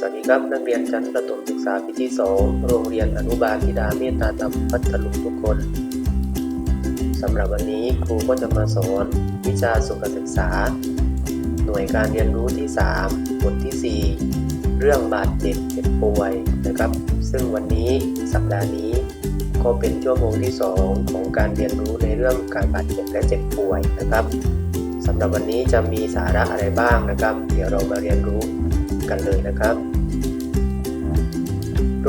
สวัสดีครับนักเรียนชั้นประถมศึกษาปีที่ 2 โรงเรียนอนุบาลธิดาเมตตาธรรมพัทลุงทุกคนสำหรับวันนี้ครูก็จะมาสอนวิชาสุขศึกษา หน่วยการเรียนรู้ที่ 3 บทที่ 4 เรื่องบาดเจ็บเจ็บป่วยนะครับ ซึ่งวันนี้สัปดาห์นี้ก็เป็นชั่วโมงที่ 2 ของการเรียนรู้ในเรื่องการบาดเจ็บและเจ็บป่วยนะครับสำหรับวันนี้จะมีสาระอะไรบ้างนะครับ เดี๋ยวเรามาเรียนรู้กันเลยนะครับ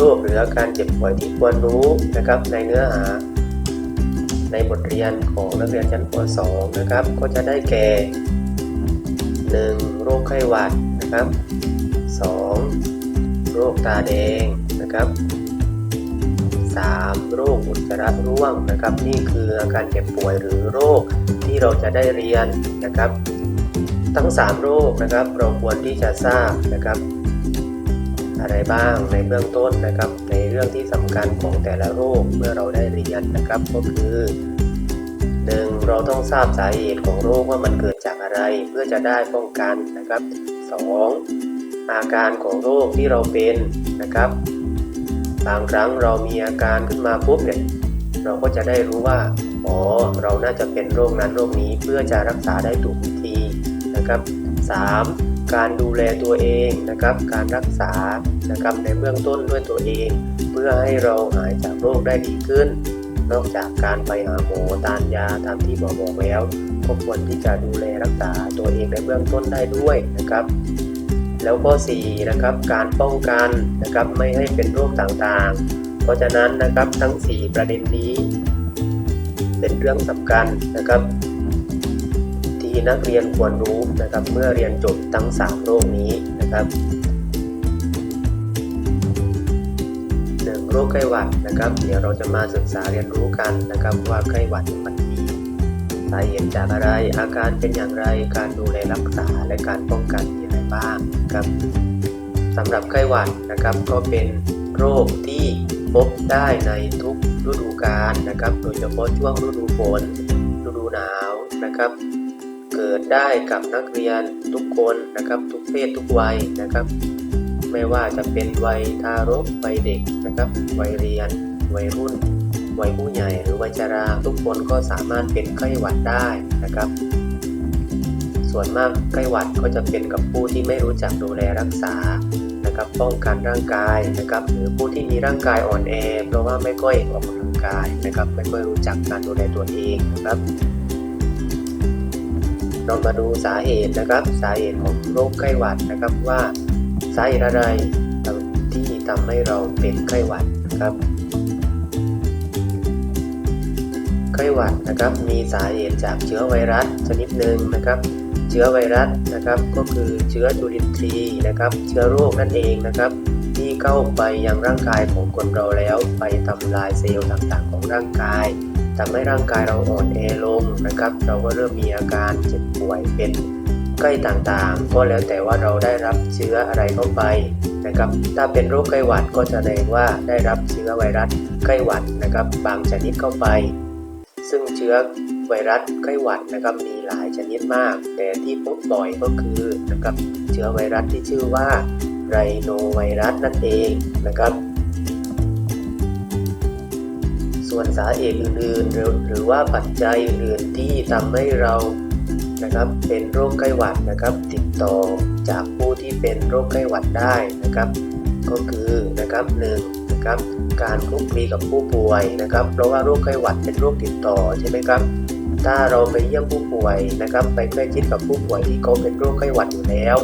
โรคหรืออาการเจ็บป่วยที่ควรรู้นะครับในเนื้อหา ในบทเรียนของนักเรียนชั้นป .2 นะครับ ก็จะได้แก่ 1. โรคไข้หวัดนะครับ 2. โรคตาแดงนะครับ 3. โรคอุจจาระร่วงนะครับ นี่คืออาการเจ็บป่วยหรือโรคที่เราจะได้เรียนนะครับ ทั้ง 3 โรคนะครับ เราควรที่จะทราบนะครับ อะไรบ้างในเบื้องต้นนะครับ ในเรื่องที่สำคัญของแต่ละโรคเมื่อเราได้เรียนนะครับก็คือ 1. เราต้องทราบสาเหตุของโรคว่ามันเกิดจากอะไรเพื่อจะได้ป้องกันนะครับ 2. อาการของโรคที่เราเป็นนะครับ บางครั้งเรามีอาการขึ้นมาปุ๊บเนี่ยเราก็จะได้รู้ว่าอ๋อเราน่าจะเป็นโรคนั้นโรคนี้เพื่อจะรักษาได้ถูกวิธีนะครับ 3. การดูแลตัวเองนะครับ การรักษานะครับในเบื้องต้นด้วยตัวเอง เพื่อให้เราหายจากโรคได้ดีขึ้น นอกจากการไปหาหมอทานยาตามที่หมอบอกแล้วก็ควรที่จะดูแลรักษาตัวเองในเบื้องต้นได้ด้วยนะครับ แล้วก็4นะครับการป้องกันนะครับไม่ให้เป็นโรคต่างๆ เพราะฉะนั้นนะครับทั้ง 4 ประเด็นนี้ เป็นเรื่องสำคัญนะครับ ที่นักเรียนควรรู้นะครับ เมื่อเรียนจบทั้ง 3 โรคนี้นะครับหนึ่งโรคไข้หวัดนะครับ เดี๋ยวเราจะมาศึกษาเรียนรู้กันนะครับ ว่าไข้หวัดมันมีสาเหตุจากอะไร อาการเป็นอย่างไร การดูแลรักษาและการป้องกันมีอะไรบ้างครับสำหรับไข้หวัดนะครับก็เป็นโรคที่พบได้ในทุกฤดูกาลนะครับ โดยเฉพาะช่วงฤดูฝนฤดูหนาวนะครับ เกิดได้กับนักเรียนทุกคนนะครับทุกเพศทุกวัยนะครับ ไม่ว่าจะเป็นวัยทารกวัยเด็กนะครับ วัยเรียน วัยรุ่น วัยผู้ใหญ่หรือวัยชรา ทุกคนก็สามารถเป็นไข้หวัดได้นะครับ ส่วนมากไข้หวัดก็จะเป็นกับผู้ที่ไม่รู้จักดูแลรักษานะครับป้องกันร่างกายนะครับ หรือผู้ที่มีร่างกายอ่อนแอเพราะว่าไม่ค่อยออกกำลังกายนะครับ ไม่ค่อยรู้จักการดูแลตัวเองนะครับ เรามาดูสาเหตุนะครับ สาเหตุของโรคไข้หวัดนะครับว่าสาเหตุอะไรที่ทำให้เราเป็นไข้หวัดนะครับ ไข้หวัดนะครับมีสาเหตุจากเชื้อไวรัสชนิดหนึ่งนะครับ เชื้อไวรัสนะครับก็คือเชื้อจุลินทรีย์นะครับ เชื้อโรคนั่นเองนะครับที่เข้าไปยังร่างกายของคนเราแล้ว ไปทำลายเซลล์ต่างๆ ของร่างกาย ทำให้ร่างกายเราอ่อนแอลงนะครับ เราก็เริ่มมีอาการเจ็บป่วยเป็นไข้ต่างๆ ก็แล้วแต่ว่าเราได้รับเชื้ออะไรเข้าไปนะครับ ถ้าเป็นโรคไข้หวัดก็จะแสดงว่าได้รับเชื้อไวรัสไข้หวัดนะครับ บางชนิดเข้าไป ซึ่งเชื้อไวรัสไข้หวัดนะครับมีหลายชนิดมาก แต่ที่พบบ่อยก็คือนะครับเชื้อไวรัสที่ชื่อว่าไรโนไวรัสนั่นเองนะครับ ส่วนสาเหตุอื่นๆหรือหรือว่าปัจจัยอื่นที่ทำให้เรานะครับเป็นโรคไข้หวัดนะครับ ติดต่อจากผู้ที่เป็นโรคไข้หวัดได้นะครับ ก็คือนะครับหนึ่งนะครับการคลุกคลีกับผู้ป่วยนะครับ เพราะว่าโรคไข้หวัดเป็นโรคติดต่อใช่ไหมครับ ถ้าเราไปเยี่ยมผู้ป่วยนะครับ ไปใกล้ชิดกับผู้ป่วยที่เขาเป็นโรคไข้หวัดอยู่แล้ว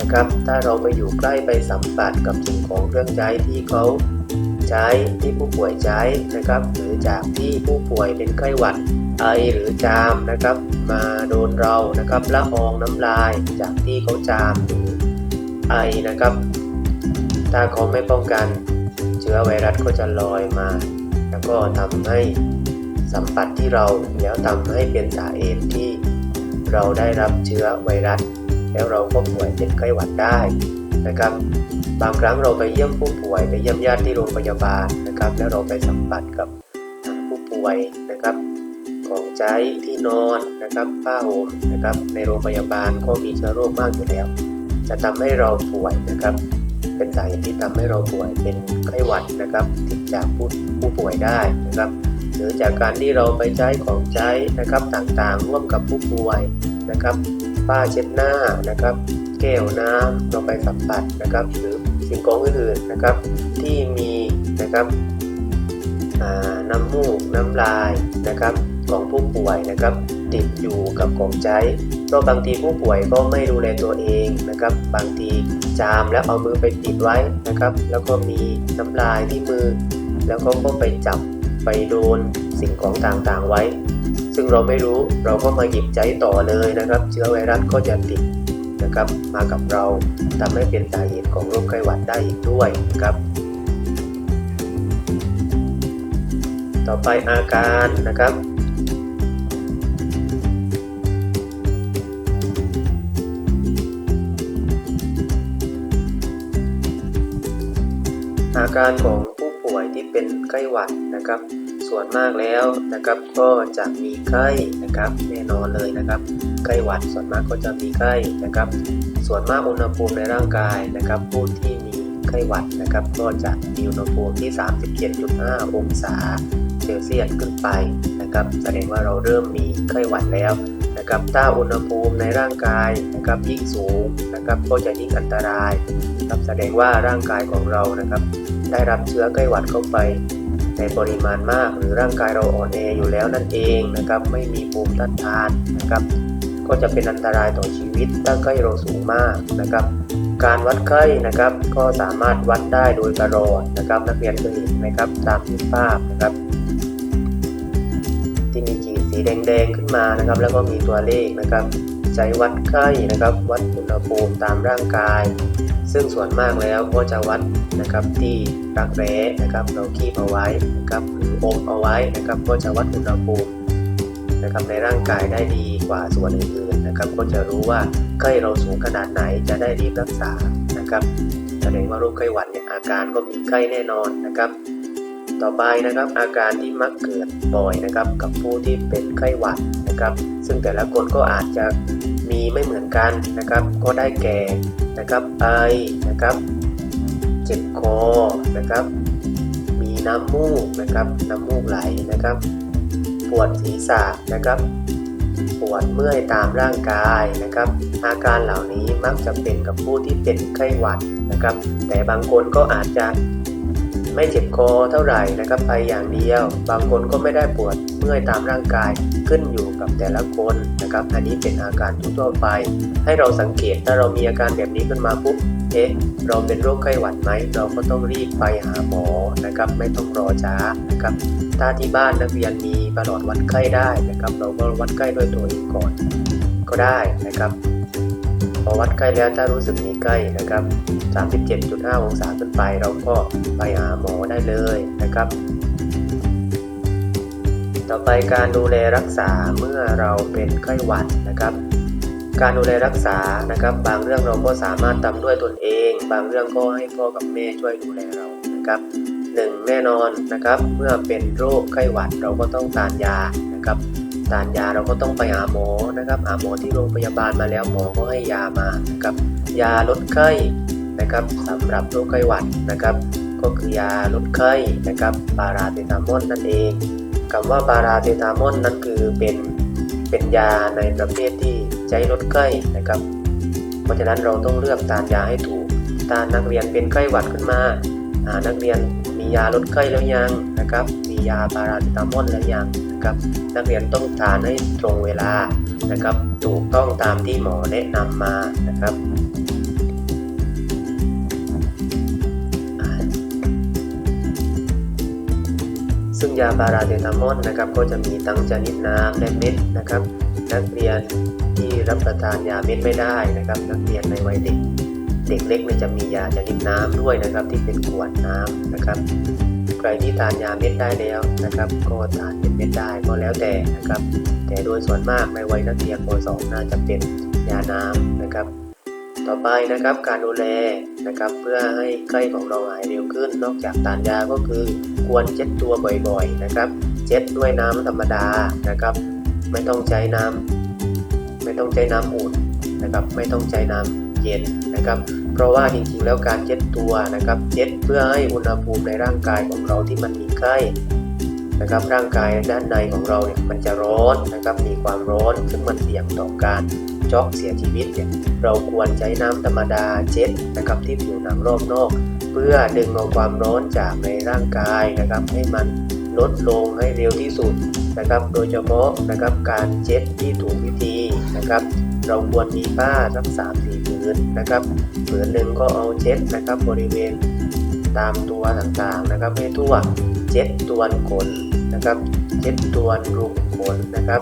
นะครับ ถ้าเราไปอยู่ใกล้ไปสัมผัสกับสิ่งของเครื่องใช้ที่เขา ใช้ที่ผู้ป่วยใช้นะครับหรือจากที่ผู้ป่วยเป็นไข้หวัดไอหรือจามนะครับ มาโดนเรานะครับละอองน้ำลายจากที่เขาจามหรือไอนะครับ ถ้าเขาไม่ป้องกันเชื้อไวรัสก็จะลอยมา แล้วก็ทำให้สัมผัสที่เราแล้วทำให้เป็นสาเหตุที่เราได้รับเชื้อไวรัส แล้วเราก็ป่วยเป็นไข้หวัดได้ นะครับ บางครั้งเราไปเยี่ยมผู้ป่วยไปเยี่ยมญาติที่โรงพยาบาลนะครับ แล้วเราไปสัมผัสกับผู้ป่วยนะครับ ของใช้ที่นอนนะครับผ้าห่มนะครับ ในโรงพยาบาลก็มีเชื้อโรคมากอยู่แล้ว จะทำให้เราป่วยนะครับ เป็นสาเหตุที่ทำให้เราป่วยเป็นไข้หวัดนะครับติดจากผู้ผู้ป่วยได้นะครับหรือจากการที่เราไปใช้ของใช้นะครับต่างๆ ร่วมกับผู้ป่วยนะครับ ผ้าเช็ดหน้านะครับ แก้วน้ำเราไปสัมผัสนะครับ หรือสิ่งของอื่นๆนะครับ ที่มีนะครับน้ำมูกน้ำลายนะครับ ของผู้ป่วยนะครับ ติดอยู่กับของใช้เพราะบางทีผู้ป่วยก็ไม่ดูแลตัวเองนะครับ บางทีจามแล้วเอามือไปปิดไว้นะครับ แล้วก็มีน้ำลายที่มือ แล้วก็ก็ไปจับไปโดนสิ่งของต่างๆไว้ ซึ่งเราไม่รู้เราก็มาหยิบใจต่อเลยนะครับ เชื้อไวรัสก็จะติด นะครับมากับเราทำให้เป็นสาเหตุของโรคไข้หวัดได้อีกด้วยนะครับ ต่อไปอาการนะครับอาการของผู้ป่วยที่เป็นไข้หวัดนะครับ ส่วนมากแล้วนะครับ ก็จะมีไข้นะครับ แน่นอนเลยนะครับไข้หวัดส่วนมากก็จะมีไข้นะครับ ส่วนมากอุณหภูมิในร่างกายนะครับ ผู้ที่มีไข้หวัดนะครับ ก็จะมีอุณหภูมิที่ 37.5 องศาเซลเซียสขึ้นไปนะครับ แสดงว่าเราเริ่มมีไข้หวัดแล้วนะครับถ้าอุณหภูมิในร่างกายนะครับยิ่งสูงนะครับก็จะยิ่งอันตรายนะครับแสดงว่าร่างกายของเรานะครับ ได้รับเชื้อไข้หวัดเข้าไป ในปริมาณมาก หรือร่างกายเราอ่อนแออยู่แล้วนั่นเองนะครับไม่มีภูมิต้านทานนะครับก็จะเป็นอันตรายต่อชีวิตถ้าไข้เราสูงมากนะครับ การวัดไข้นะครับก็สามารถวัดได้โดยกระโดดนะครับนักเรียนเคยเห็นไหมครับตามที่ภาพนะครับที่มีขีดสีแดงๆขึ้นมานะครับ แล้วก็มีตัวเลขนะครับใช้วัดไข้นะครับ วัดอุณหภูมิตามร่างกาย ซึ่งส่วนมากแล้วก็จะวัด นะครับที่รักแร้นะครับเราคีบเอาไว้นะครับหรืออมเอาไว้นะครับก็จะวัดอุณหภูมินะครับในร่างกายได้ดีกว่าส่วนอื่นๆนะครับ ก็จะรู้ว่าไข้เราสูงขนาดไหนจะได้รีบรักษานะครับแสดงว่าโรคไข้หวัดเนี่ยอาการก็มีไข้แน่นอนนะครับ ต่อไปนะครับอาการที่มักเกิดบ่อยนะครับกับผู้ที่เป็นไข้หวัดนะครับ ซึ่งแต่ละคนก็อาจจะมีไม่เหมือนกันนะครับ ก็ได้แก่นะครับไอนะครับ จ็บคอนะครับ มีน้ำมูกนะครับ น้ำมูกไหลนะครับ ปวดศีรษะนะครับ ปวดเมื่อยตามร่างกายนะครับ อาการเหล่านี้มักจะเป็นกับผู้ที่เป็นไข้หวัดนะครับ แต่บางคนก็อาจจะไม่เจ็บคอเท่าไหร่นะครับไปอย่างเดียว บางคนก็ไม่ได้ปวดเมื่อยตามร่างกายขึ้นอยู่กับแต่ละคนนะครับ อันนี้เป็นอาการทั่วไป ให้เราสังเกตถ้าเรามีอาการแบบนี้ขึ้นมาปุ๊บ เอ๊ะเราเป็นโรคไข้หวัดไหม เราก็ต้องรีบไปหาหมอนะครับ ไม่ต้องรอช้านะครับ ถ้าที่บ้านนักเรียนมีประหลอดวัดไข้ได้นะครับ เราก็วัดไข้ด้วยตัวเองก่อน ก็ได้นะครับพอวัดไข้แล้วถ้ารู้สึกมีไข้นะครับ 37.5 องศาขึ้นไปเราก็ไปหาหมอได้เลยนะครับ ต่อไปการดูแลรักษาเมื่อเราเป็นไข้หวัดนะครับ การดูแลรักษานะครับ บางเรื่องเราก็สามารถทำด้วยตนเอง บางเรื่องก็ให้พ่อกับแม่ช่วยดูแลเรานะครับหนึ่งแน่นอนนะครับ เมื่อเป็นโรคไข้หวัดเราก็ต้องทานยานะครับทานยาเราก็ต้องไปหาหมอนะครับหาหมอที่โรงพยาบาลมาแล้วหมอก็ให้ยามานะครับยาลดไข้นะครับสำหรับโรคไข้หวัดนะครับ ก็คือยาลดไข้นะครับปาราเซตามอลนั่นเองคำว่าปาราเซตามอลนั่นคือเป็นเป็นยาในประเภทที่ ใช้ลดไข้นะครับ เพราะฉะนั้นเราต้องเลือกทานยาให้ถูกถ้านักเรียนเป็นไข้หวัดขึ้นมาอ่านักเรียนมียาลดไข้แล้วยังนะครับ มียาปาราเซตามอลแล้วยังนะครับ นักเรียนต้องทานให้ตรงเวลานะครับ ถูกต้องตามที่หมอแนะนำมานะครับซึ่งยาปาราเซตามอลนะครับก็จะมีทั้งชนิดน้ำและเม็ดนะครับ นักเรียน ที่รับประทานยาเม็ดไม่ได้นะครับ นักเรียนในวัยเด็ก เด็กเล็กเนี่ยจะมียาชนิดน้ำด้วยนะครับ ที่เป็นขวดน้ำนะครับ ใครที่ทานยาเม็ดได้แล้วนะครับ ก็ทานเป็นเม็ดได้ก็แล้วแต่นะครับ แต่โดยส่วนมากในวัยนักเรียนป .2 น่าจะเป็นยาน้ำนะครับ ต่อไปนะครับการดูแลนะครับ เพื่อให้ไข้ของเราหายเร็วขึ้น นอกจากทานยาก็คือควรเช็ดตัวบ่อยๆนะครับ เช็ดด้วยน้ำธรรมดานะครับ ไม่ต้องใช้น้ำ ไม่ต้องใช้น้ำอุ่นนะครับไม่ต้องใช้น้เย็นนะครับ เพราะว่าจริงๆแล้วการเช็ดตัวนะครับเช็ดเพื่อให้อุณหภูมิในร่างกายของเราที่มันมีไข้นะครับร่างกายด้านในของเราเนี่ยมันจะร้อนนะครับมีความร้อนซึ่งมันเสี่ยงต่อการช็อกเสียชีวิตเนี่ยเราควรใช้น้ำธรรมดาเช็ดนะครับที่ผิวหนังรอบนอก เพื่อดึงเอาความร้อนจากในร่างกายนะครับให้มันลดลงให้เร็วที่สุดนะครับ โดยเฉพาะนะครับการเช็ดที่ถูกวิธี นะครับ เราควรมีผ้าสักสามสี่ผืนนะครับผืนหนึ่งก็เอาเช็ดนะครับ บริเวณตามตัวต่างๆนะครับให้ทั่วเช็ดตัวนขนนะครับ เช็ดตัวนรูขุมขนนะครับ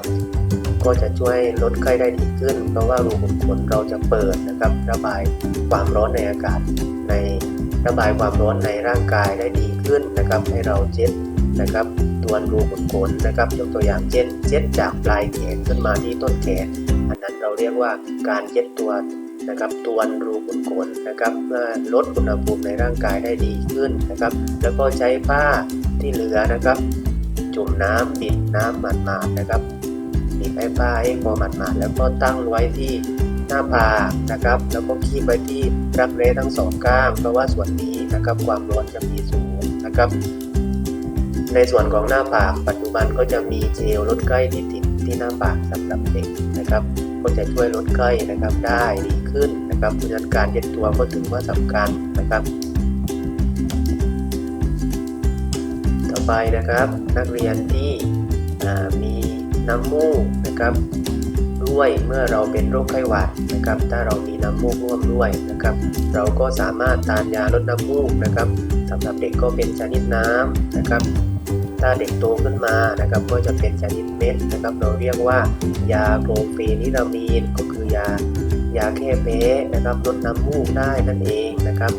ก็จะช่วยลดไข้ได้ดีขึ้น เพราะว่ารูขุมขนเราจะเปิดนะครับ ระบายความร้อนในอากาศในระบายความร้อนในร่างกายได้ดีขึ้นนะครับ ให้เราเช็ดนะครับตัวนรูขุมขนนะครับ ยกตัวอย่างเช่นเช็ดจากปลายแขนขึ้นมาที่ต้นแขน อันนั้นเราเรียกว่าการเช็ดตัวนะครับตัวนรูขุมขนนะครับเพื่อลดอุณหภูมิในร่างกายได้ดีขึ้นนะครับ แล้วก็ใช้ผ้าที่เหลือนะครับ จุ่มน้ำบิดน้ำหมาดๆนะครับบิดให้ผ้าให้พอหมาดๆแล้วก็ตั้งไว้ที่หน้าผากนะครับ แล้วก็คีบไว้ที่รักแร้ทั้งสองข้างเพราะว่าส่วนนี้นะครับความร้อนจะมีสูงนะครับ ในส่วนของหน้าผากปัจจุบันก็จะมีเจลลดไข้ที่ติด ที่น้าผากสำหรับเด็กนะครับ ก็จะช่วยลดไข้นะครับได้ดีขึ้นนะครับเพราะฉะนั้นการเย็ดตัวก็ถือว่าสำคัญนะครับ ต่อไปนะครับนักเรียนที่มีน้ำมูกนะครับด้วยเมื่อเราเป็นโรคไข้หวัดนะครับ ถ้าเรามีน้ำมูกร่วมด้วยนะครับ เราก็สามารถทานยาลดน้ำมูกนะครับสำหรับเด็กก็เป็นชนิดน้ำนะครับาเด็กโตขึ้นมานะครับก็จะเป็นชนิดเม็ดนะครับ เราเรียกว่ายาโคลเฟนิรามีนก็คือยายาแก้แพ้นะครับลดน้ำมูกได้นั่นเองนะครับ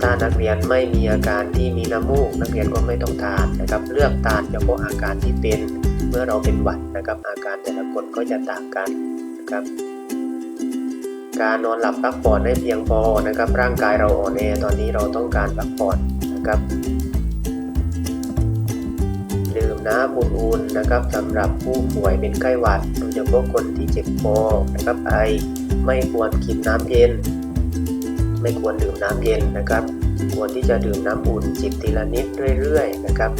ถ้านักเรียนไม่มีอาการที่มีน้ำมูก นักเรียนก็ไม่ต้องทานนะครับ เลือกทานเฉพาะอาการที่เป็นเมื่อเราเป็นหวัดนะครับ อาการแต่ละคนก็จะต่างกันนะครับการนอนหลับพักผ่อนให้เพียงพอนะครับ ร่างกายเราอ่อนแอตอนนี้เราต้องการพักผ่อนนะครับ น้ำอุ่นๆนะครับสำหรับผู้ป่วยเป็นไข้หวัดโดยเฉพาะคนที่เจ็บคอนะครับไอไม่ควรกินน้ำเย็น ไม่ควรดื่มน้ำเย็นนะครับ ควรที่จะดื่มน้ำอุ่นจิบทีละนิดเรื่อยๆนะครับ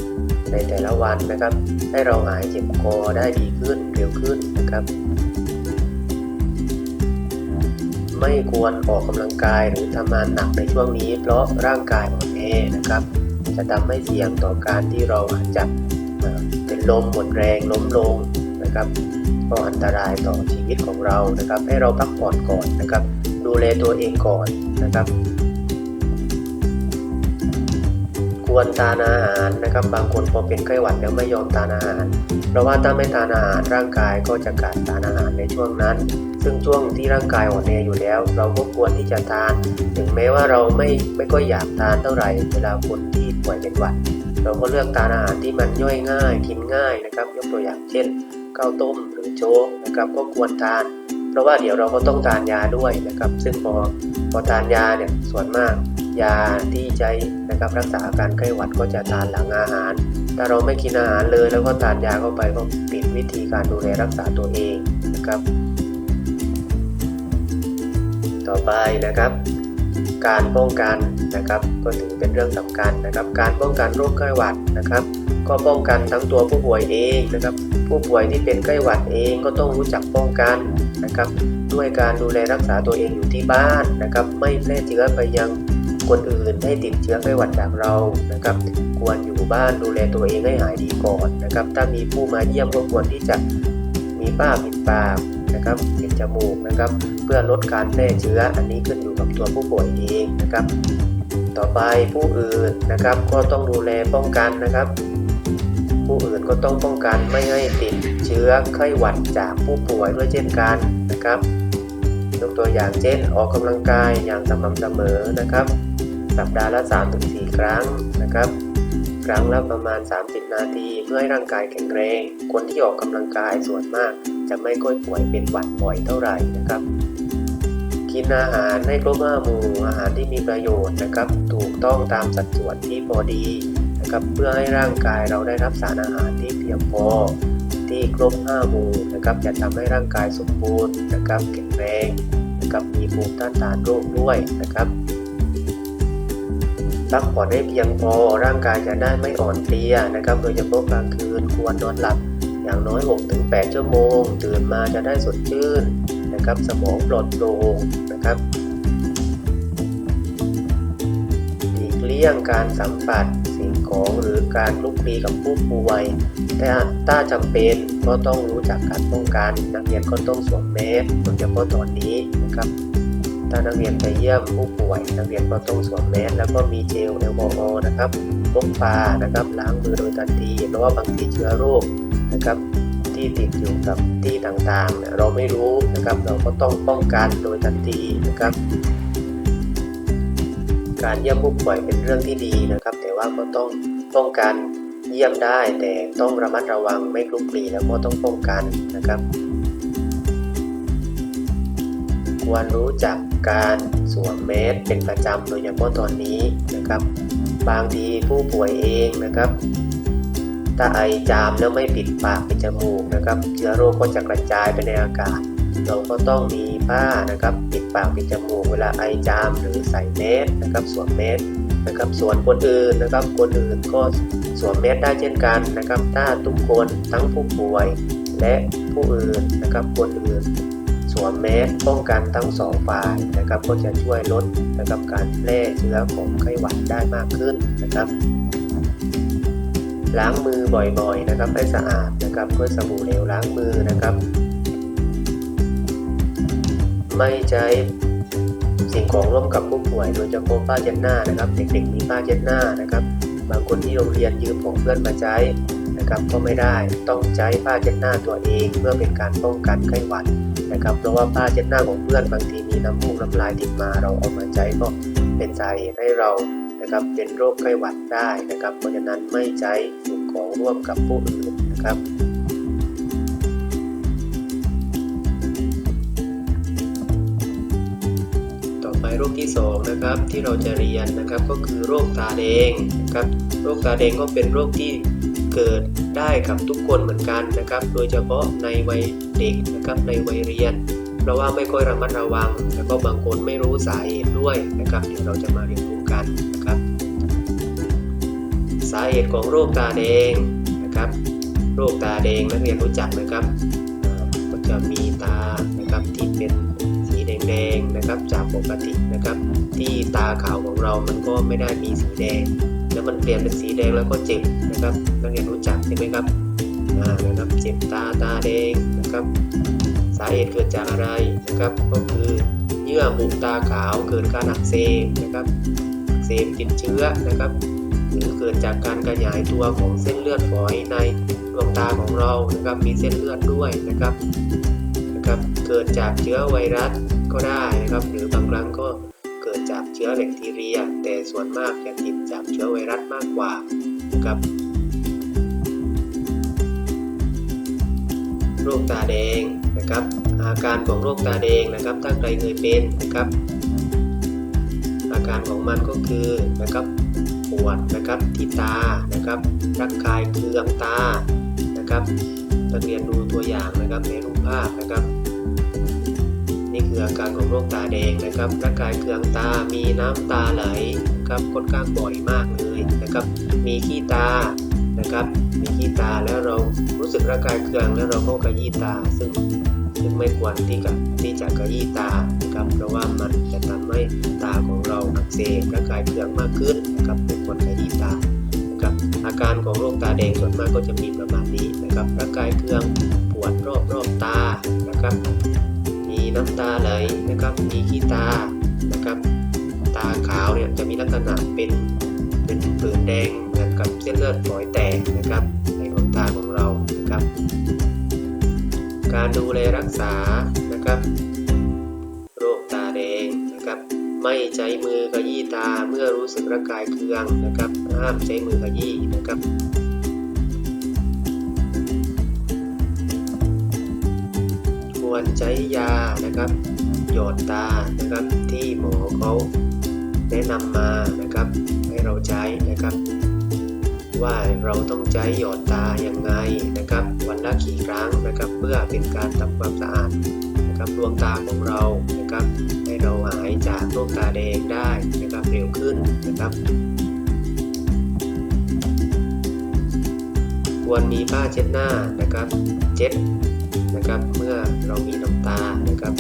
ในแต่ละวันนะครับ ให้เราหายเจ็บคอได้ดีขึ้นเร็วขึ้นนะครับ ไม่ควรออกกำลังกายหรือทำงานหนักในช่วงนี้ เพราะร่างกายอ่อนแอนะครับ จะทำให้เสี่ยงต่อการที่เราอาจจะ เป็นลมหมดแรงล้มลงนะครับ ก็อันตรายต่อชีวิตของเรานะครับ ให้เราพักผ่อนก่อนนะครับ ดูแลตัวเองก่อนนะครับ ควรทานอาหารนะครับ บางคนพอเป็นไข้หวัดแล้วไม่ยอมทานอาหาร เพราะว่าถ้าไม่ทานอาหารร่างกายก็จะขาดสารอาหารในช่วงนั้น ซึ่งช่วงที่ร่างกายอ่อนแออยู่แล้ว เราก็ควรที่จะทาน ถึงแม้ว่าเราไม่ไม่ก็อยากทานเท่าไหร่ เวลาคนที่ป่วยเป็นหวัด เราก็เลือกทานอาหารที่มันย่อยง่ายกินง่ายนะครับ ยกตัวอย่างเช่นข้าวต้มหรือโจ๊กนะครับก็ควรทาน เพราะว่าเดี๋ยวเราก็ต้องทานยาด้วยนะครับ ซึ่งพอพอทานยาเนี่ยส่วนมาก ยาที่ใช้นะครับรักษาอาการไข้หวัดก็จะทานหลังอาหารถ้าเราไม่กินอาหารเลยแล้วก็ทานยาเข้าไปก็ปิดวิธีการดูแลรักษาตัวเองนะครับ ต่อไปนะครับ การป้องกันนะครับก็ถือเป็นเรื่องสำคัญนะครับ การป้องกันโรคไข้หวัดนะครับ ก็ป้องกันทั้งตัวผู้ป่วยเองนะครับ ผู้ป่วยที่เป็นไข้หวัดเองก็ต้องรู้จักป้องกันนะครับ ด้วยการดูแลรักษาตัวเองอยู่ที่บ้านนะครับ ไม่แพร่เชื้อไปยังคนอื่นให้ติดเชื้อไข้หวัดจากเรานะครับ ควรอยู่บ้านดูแลตัวเองให้หายดีก่อนนะครับ ถ้ามีผู้มาเยี่ยมก็ควรที่จะมีป้าปิดปากนะครับปิดจมูกนะครับ พื่อลดการแพร่เชื้อ อันนี้ขึ้นอยู่กับตัวผู้ป่วยเองนะครับ ต่อไปผู้อื่นนะครับก็ต้องดูแลป้องกันนะครับ ผู้อื่นก็ต้องป้องกันไม่ให้ติดเชื้อไข้หวัดจากผู้ป่วยด้วยเช่นกันนะครับยกตัวอย่างเช่นออกกำลังกายอย่างสม่ำเสมอนะครับ สัปดาห์ละ 3-4 ครั้งนะครับ ครั้งละประมาณ 30 นาทีเพื่อให้ร่างกายแข็งแรง คนที่ออกกำลังกายส่วนมาก จะไม่ค่อยป่วยเป็นหวัดบ่อยเท่าไหร่นะครับ กินอาหารให้ครบห้าหมู่อาหารที่มีประโยชน์นะครับ ถูกต้องตามสัดส่วนที่พอดีนะครับเพื่อให้ร่างกายเราได้รับสารอาหารที่เพียงพอที่ครบห้าหมู่นะครับจะทำให้ร่างกายสมบูรณ์นะครับแข็งแรงนะครับมีภูมิต้านทานโรคด้วยนะครับพักผ่อนให้เพียงพอร่างกายจะได้ไม่อ่อนเพลียนะครับ โดยเฉพาะกลางคืนควรนอนหลับอย่างน้อย 6-8 ชั่วโมง ตื่นมาจะได้สดชื่น นะครับ สมองปลอดโปร่งนะครับหลีกเลี่ยงการสัมผัสสิ่งของหรือการลุกคลีกับผู้ป่วยแต่ถ้าจำเป็นก็ต้องรู้จักการป้องกัน นักเรียนก็ต้องสวมแมสโดยเฉพาะตอนนี้นะครับถ้านักเรียนไปเยี่ยมผู้ป่วย นักเรียนก็ต้องสวมแมสแล้วก็มีเจลแอลกอฮอล์นะครับพกพานะครับล้างมือโดยทันทีเพราะว่าบางทีเชื้อโรคนะครับ ที่ติดอยู่กับที่ต่างๆเนี่ยเราไม่รู้นะครับ เราก็ต้องป้องกันโดยทันทีนะครับ การเยี่ยมผู้ป่วยเป็นเรื่องที่ดีนะครับ แต่ว่าก็ต้องป้องกันเยี่ยมได้ แต่ต้องระมัดระวังไม่คลุกคลีแล้วก็ต้องป้องกันนะครับ ควรรู้จักการสวมแมสเป็นประจำโดยเฉพาะตอนนี้นะครับ บางทีผู้ป่วยเองนะครับ ถ้าไอจามแล้วไม่ปิดปากปิดจมูกนะครับเชื้อโรคก็จะกระจายไปในอากาศ เราก็ต้องมีผ้านะครับปิดปากปิดจมูกเวลาไอจามหรือใส่แมสนะครับสวมแมสนะครับส่วนคนอื่นนะครับคนอื่นก็สวมแมสได้เช่นกันนะครับถ้าทุกคนทั้งผู้ป่วย และผู้อื่นนะครับคนอื่นสวมแมสป้องกันทั้งสองฝ่ายนะครับก็จะช่วยลดนะครับการแพร่เชื้อของไข้หวัดได้มากขึ้นนะครับ ล้างมือบ่อยๆนะครับ ให้สะอาดนะครับด้วยสบู่เหลวล้างมือนะครับ ไม่ใช้สิ่งของร่วมกับผู้ป่วยโดยเฉพาะผ้าเช็ดหน้านะครับ เด็กๆมีผ้าเช็ดหน้านะครับ บางคนที่โรงเรียนยืมของเพื่อนมาใช้นะครับก็ไม่ได้ต้องใช้ผ้าเช็ดหน้าตัวเองเพื่อเป็นการป้องกันไข้หวัดนะครับ เพราะว่าผ้าเช็ดหน้าของเพื่อนบางทีมีน้ำมูกน้ำลายติดมาเราเอามาใช้ก็เป็นสาเหตุให้เรา นะครับเป็นโรคไข้หวัดได้นะครับ เพราะฉะนั้นไม่ใช้สิ่งของร่วมกับผู้อื่นนะครับต่อไปโรคที่สองนะครับที่เราจะเรียนนะครับก็คือโรคตาแดงนะครับโรคตาแดงก็เป็นโรคที่เกิดได้กับทุกคนเหมือนกันนะครับ โดยเฉพาะในวัยเด็กนะครับในวัยเรียน เพราะว่าไม่ค่อยระมัดระวัง แล้วก็บางคนไม่รู้สาเหตุด้วยนะครับเดี๋ยวเราจะมาเรียนรู้กัน สาเหตุของโรคตาแดงนะครับ โรคตาแดงนักเรียนรู้จักนะครับก็จะมีตานะครับที่เป็นสีแดงๆนะครับ จากปกตินะครับ ที่ตาขาวของเรามันก็ไม่ได้มีสีแดง แล้วมันเปลี่ยนเป็นสีแดงแล้วก็เจ็บนะครับ นักเรียนรู้จักใช่ไหมครับนะครับเจ็บตาตาแดงนะครับ สาเหตุเกิดจากอะไรนะครับ ก็คือเยื่อบุตาขาวเกิดการอักเสบนะครับอักเสบติดเชื้อนะครับ หรือเกิดจากการขยายตัวของเส้นเลือดฝอยในดวงตาของเรานะครับมีเส้นเลือดด้วยนะครับนะครับ เกิดจากเชื้อไวรัสก็ได้นะครับ หรือบางครั้งก็เกิดจากเชื้อแบคทีเรีย แต่ส่วนมากจะติดจากเชื้อไวรัสมากกว่านะครับโรคตาแดงนะครับ อาการของโรคตาแดงนะครับ ถ้าใครเคยเป็นนะครับ อาการของมันก็คือนะครับ วดนะครับที่ตานะครับรักกายเคืองตานะครับนักเรียนดูตัวอย่างนะครับในรูปภาพนะครับ นี่คืออาการของโรคตาแดงนะครับร่างกายเคืองตา มีน้ำตาไหลนะครับค่อนข้างบ่อยมากเลยนะครับ มีขี้ตานะครับ มีขี้ตาแล้วเรารู้สึกร่างกายเคืองแล้วเราก็ขยี้ตาซึ่งซึ่งไม่ควรที่จะที่จะขยี้ตานะครับเพราะว่ามันจะ ตาของเราอักเสบร่างกายเคืองมากขึ้นนะครับไม่ควรขยี้ตานะครับอาการของโรคตาแดงส่วนมากก็จะมีประมาณนี้นะครับร่างกายเคืองปวดรอบรอบตานะครับ มีน้ำตาไหลนะครับมีขี้ตานะครับตาขาวเนี่ยจะมีลักษณะเป็นเป็นผื่นแดงเหมือนกับเส้นเลือดฝอยแตกนะครับในดวงตาของเรานะครับ การดูแลรักษานะครับ ไม่ใช้มือขยี้ตาเมื่อรู้สึกร่างกายเคืองนะครับห้ามใช้มือขยี้นะครับควรใช้ยานะครับหยอดตานะครับที่หมอเขาแนะนำมานะครับ ให้เราใช้นะครับ ว่าเราต้องใช้หยอดตายังไงนะครับ วันละกี่ครั้งนะครับ เพื่อเป็นการทำความสะอาด นะครับดวงตาของเรานะครับให้เราหายจากโรคตาแดงได้นะครับเร็วขึ้นนะครับ ควรมีผ้าเช็ดหน้านะครับเช็ดนะครับเมื่อเรามีน้ำตานะครับ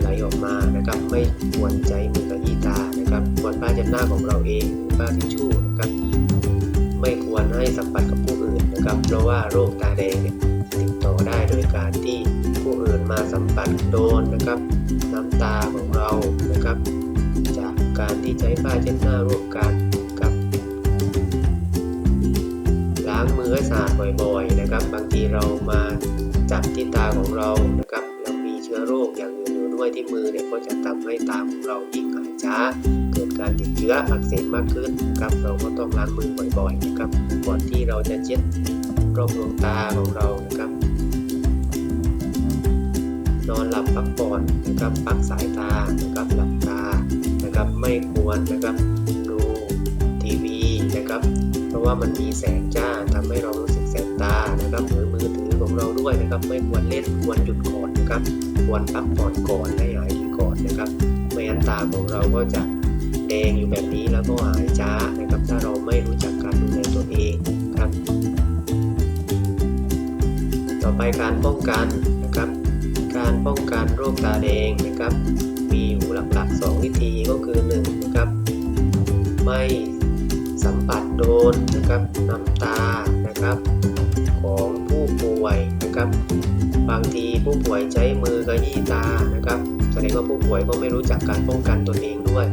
ไหลออกมานะครับไม่ควรใจมือกับยี่ตานะครับควรผ้าเช็ดหน้าของเราเองหรือผ้าทิชชู่นะครับไม่ควรให้สัมผัสกับผู้อื่น นะครับเพราะว่าโรคตาแดงเนี่ยติดต่อได้โดยการที่ผู้อื่นมาสัมผัสโดนนะครับ น้ำตาของเรานะครับ จากการที่ใช้ผ้าเช็ดหน้าร่วมกันครับล้างมือให้สะอาดบ่อยๆนะครับ บางทีเรามาจับที่ตาของเรานะครับ ชื้อโรคอย่างอื่นอยู่ด้วยที่มือเนี่ยก็จะทำให้ตาของเรายิ่งหายช้า เกิดการติดเชื้ออักเสบมากขึ้นนะครับเราก็ต้องล้างมือบ่อยๆนะครับก่อนที่เราจะเช็ดรอบดวงตาของเรานะครับ นอนหลับพักผ่อนนะครับพักสายตานะครับหลับตานะครับไม่ควรนะครับดูทีวีนะครับ เพราะว่ามันมีแสงจ้าทำให้เรา ตานะครับหรือมือถือของเราด้วยนะครับ ไม่ควรเล่นควรหยุดก่อนนะครับ ควรพักผ่อนก่อนให้หายดีก่อนนะครับ ไม่งั้นตาของเราก็จะแดงอยู่แบบนี้แล้วก็หายช้านะครับ ถ้าเราไม่รู้จักการดูแลตัวเองครับ ต่อไปการป้องกันนะครับ การป้องกันโรคตาแดงนะครับ มีอยู่หลักๆ 2 วิธีก็คือ1นะครับ ไม่สัมผัสโดนนะครับน้ำตานะครับ ของผู้ป่วยนะครับ บางทีผู้ป่วยใช้มือกระยี่ตานะครับ แสดงว่าผู้ป่วยก็ไม่รู้จักการป้องกันตนเองด้วย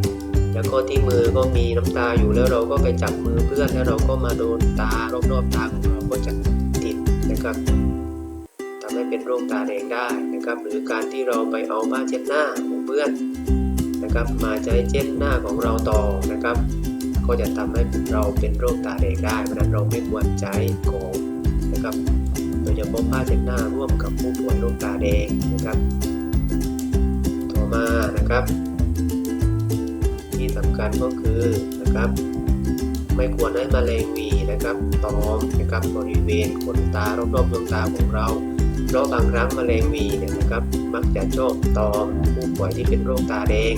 แล้วก็ที่มือก็มีน้ำตาอยู่แล้วเราก็ไปจับมือเพื่อนแล้วเราก็มาโดนตารอบๆตาของเราก็จะติดนะครับทำให้เป็นโรคตาแดงได้นะครับ หรือการที่เราไปเอาผ้าเช็ดหน้าของเพื่อนนะครับ มาใช้เช็ดหน้าของเราต่อนะครับ ก็จะทำให้เราเป็นโรคตาแดงได้เพราะฉะนั้นเราไม่ควรใช้ของ นะครับ โดยเฉพาะผ้าเช็ดหน้าร่วมกับผู้ป่วยโรคตาแดงนะครับ ต่อมานะครับ ที่สำคัญก็คือนะครับ ไม่ควรให้แมลงวีนะครับตอมนะครับบริเวณขนตารอบๆดวงตาของเราเพราะบางครั้งมแมลงวีเนี่ยนะครับ มักจะชอบตอมผู้ป่วยที่เป็นโรคตาแดง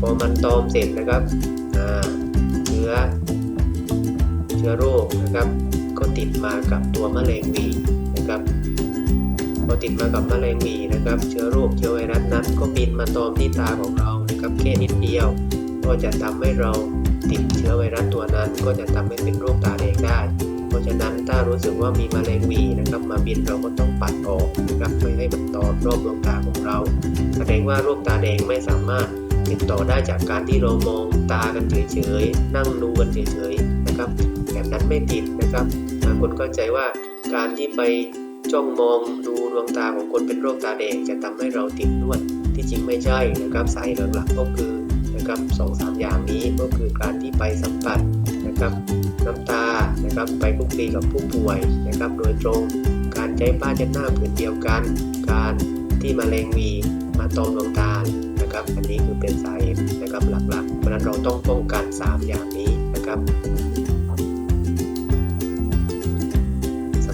พอมันตอมเสร็จนะครับอาเชื้อเชื้อโรคนะครับ ก็ติดมากับตัวแมลงวีนะครับพอติดมากับแมลงวีนะครับ เชื้อโรคเชื้อไวรัสนั้นก็บินมาตอมที่ตาของเรานะครับแค่นิดเดียว ก็จะทำให้เราติดเชื้อไวรัสตัวนั้นก็จะทำให้เป็นโรคตาแดงได้ เพราะฉะนั้นถ้ารู้สึกว่ามีแมลงวีนะครับ มาบินเราก็ต้องปัดออกนะครับไม่ให้มันตอมรอบดวงตาของเรา แสดงว่าโรคตาแดงไม่สามารถติดต่อได้จากการที่เรามองตากันเฉยๆนั่งดูกันเฉยๆนะครับแบบนั้นไม่ติดนะครับ คนเข้าใจว่าการที่ไปจ้องมองดูดวงตาของคนเป็นโรคตาแดงจะทำให้เราติดนวดที่จริงไม่ใช่นะครับสาเหตุหลักๆก็คือนะครับสองสามอย่างนี้ก็คือการที่ไปสัมผัสนะครับน้ำตานะครับไปคุกคีกับผู้ป่วยนะครับโดยตรงการใช้ผ้าเช็ดหน้าผืนเดียวกัน การที่มาแมลงวีมาตอมดวงตานะครับ อันนี้คือเป็นสาเหตุนะครับหลักๆเพราะฉะนั้นเราต้องป้องกัน 3 อย่างนี้นะครับ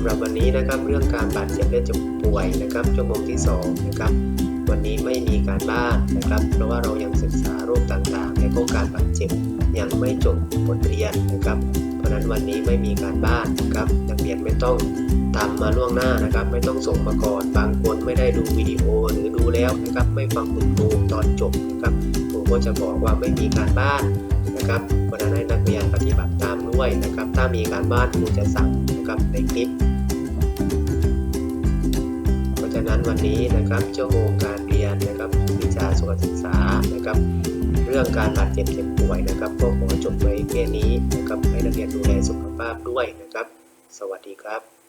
หรับวันนี้นะครับเรื่องการบาดเจ็บและเจ็บป่วยนะครับชั่วโมงที่2นะครับวันนี้ไม่มีการบ้านนะครับ เพราะว่าเรายังศึกษาโรคต่างๆและก็การบาดเจ็บยังไม่จบบทเรียนนะครับ เพราะนั้นวันนี้ไม่มีการบ้านนะครับนักเรียนไม่ต้องทำมาล่วงหน้านะครับ ไม่ต้องส่งมาก่อนบางคนไม่ได้ดูวิดีโอหรือดูแล้วนะครับไม่ฟังคุณครูตอนจบนะครับครูก็จะบอกว่าไม่มีการบ้านนะครับเพราะฉะนั้นให้นักเรียนปฏิบัติตามด้วยนะครับ ถ้ามีการบ้านครูจะสั่ง กับในคลิป เพราะฉะนั้นวันนี้นะครับชั่วโมงการเรียนนะครับวิชาสุขศึกษานะครับ เรื่องการบาดเจ็บเจ็บป่วยนะครับก็ขอจบไว้แค่นี้นะครับให้นักเรียนดูแลสุขภาพด้วยนะครับ สวัสดีครับ